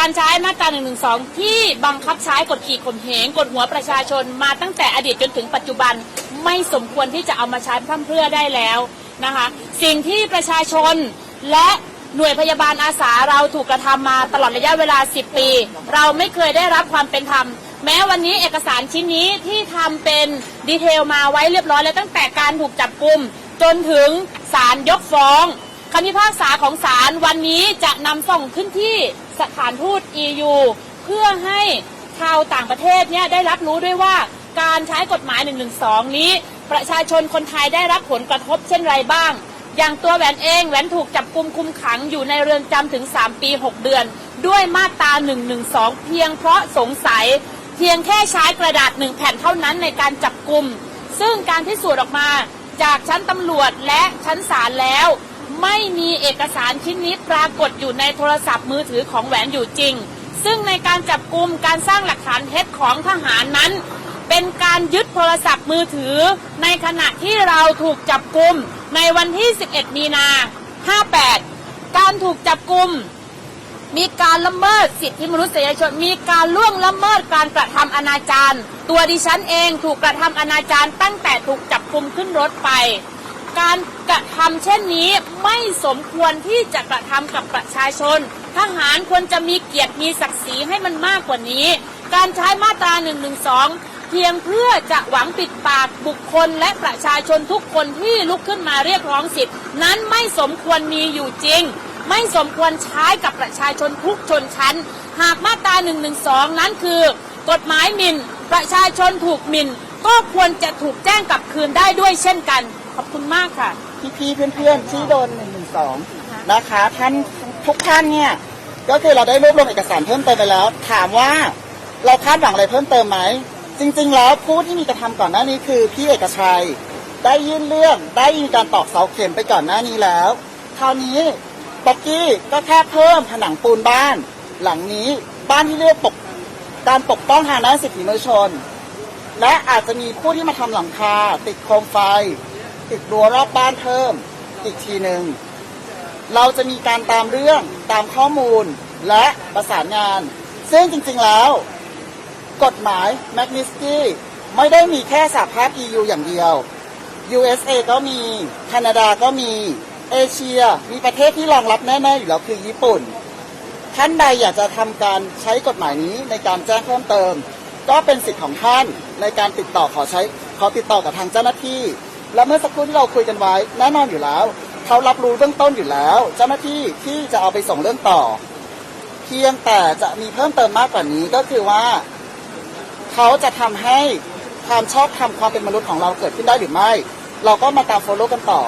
การใช้มาตรา1นึที่บังคับใช้กดขี่ข่มเหงกดหัวประชาชนมาตั้งแต่อดีตจนถึงปัจจุบันไม่สมควรที่จะเอามาใช้พร่ำเพรื่อได้แล้วนะคะ สิ่งที่ประชาชนและหน่วยพยาบาลอาสาเราถูกกระทำมาตลอดระยะเวลา 10 ปี เราไม่เคยได้รับความเป็นธรรม แม้วันนี้เอกสารชิ้นนี้ที่ทำเป็นดีเทลมาไว้เรียบร้อยแล้วตั้งแต่การถูกจับกลุ่มจนถึงศาลยกฟ้อง คำพิพากษาของศาลวันนี้จะนำส่งขึ้นที่สถานทูต EU เพื่อให้ชาวต่างประเทศเนี่ยได้รับรู้ด้วยว่าการใช้กฎหมาย 112 นี้ ประชาชนคนไทยได้รับผลกระทบเช่นไรบ้าง อย่างตัวแหวนเองแหวนถูกจับกุมคุมขังอยู่ในเรือนจำถึง 3 ปี 6 เดือน ด้วยมาตรา 112 เพียงเพราะสงสัย เพียงแค่ใช้กระดาษหนึ่งแผ่นเท่านั้นในการจับกลุ่มซึ่งการพิสูจน์ออกมาจากชั้นตำรวจและชั้นศาลแล้ว ไม่มีเอกสารชิ้นนี้ปรากฏอยู่ในโทรศัพท์มือถือของแหวนอยู่จริง ซึ่งในการจับกลุ่มการสร้างหลักฐานเท็จของทหารนั้น เป็นการยึดโทรศัพท์มือถือ ในขณะที่เราถูกจับกลุ่มในวันที่ 11 มีนา 58 การถูกจับกลุ่มมีการละเมิดสิทธิมนุษยชน มีการล่วงละเมิดการกระทำอนาจารตัวดิฉันเองถูกกระทำอนาจารตั้งแต่ถูกจับกลุ่มขึ้นรถไป การกระทำเช่นนี้ไม่สมควรที่จะกระทำกับประชาชน ทหารควรจะมีเกียรติมีศักดิ์ศรีให้มันมากกว่านี้ การใช้มาตรา1นึเพียงเพื่อจะหวังปิดปากบุคคลและประชาชนทุกคนที่ลุกขึ้นมาเรียกร้องสิทธินั้นไม่สมควรมีอยู่จริง ไม่สมควรใช้กับประชาชนทุกชนชั้น หากมาตรา1นึนั้นคือกฎหมายหมิ่น ประชาชนถูกหมิ่น ก็ควรจะถูกแจ้งกลับคืนได้ด้วยเช่นกัน อบคุณมากค่ะพี่ๆเพื่อนๆที่โดน1นึนะคะ ท่านทุกท่านเนี่ย ก็คือเราได้รวบรวมเอกสารเพิ่มเติมไปแล้ว ถามว่าเราคาดหวังอะไรเพิ่มเติมไหม จริง ๆ แล้วผู้ที่มีกระทำก่อนหน้านี้คือพี่เอกชัย ได้ยื่นเรื่องได้มีการตอกเสาเข็มไปก่อนหน้านี้แล้ว คราวนี้ป๊อกกี้ก็แค่เพิ่มผนังปูนบ้าน หลังนี้บ้านที่เรียกปกการปกป้องทางด้านสิทธิมนุษยชน และอาจจะมีผู้ที่มาทำหลังคาติดโคมไฟ ติดรั้วรอบบ้านเพิ่มอีกทีหนึ่งเราจะมีการตามเรื่องตามข้อมูลและประสานงาน ซึ่งจริงๆแล้ว กฎหมาย m a g n i s k y ไม่ได้มีแค่สหภาพ EU อย่างเดียว USA ก็มี แคนาดาก็มี เอเชีย มีประเทศที่รองรับแน่ๆอยู่แล้วคือญี่ปุ่น ท่านใดอยากจะทำการใช้กฎหมายนี้ในการแจ้งเพิ่มเติม ก็เป็นสิทธิ์ของท่านในการติดต่อขอใช้ขอติดต่อกับทางเจ้าหน้าที่ และเมื่อสักครู่ที่เราคุยกันไว้แน่นอนอยู่แล้วเขารับรู้เบื้องต้นอยู่แล้ว เจ้าหน้าที่ที่จะเอาไปส่งเรื่องต่อ เพียงแต่จะมีเพิ่มเติมมากกว่านี้ก็คือว่า เขาจะทำให้ความชอบธรรมความเป็นมนุษย์ของเราเกิดขึ้นได้หรือไม่ เราก็มาตามโฟลโล่กันต่อ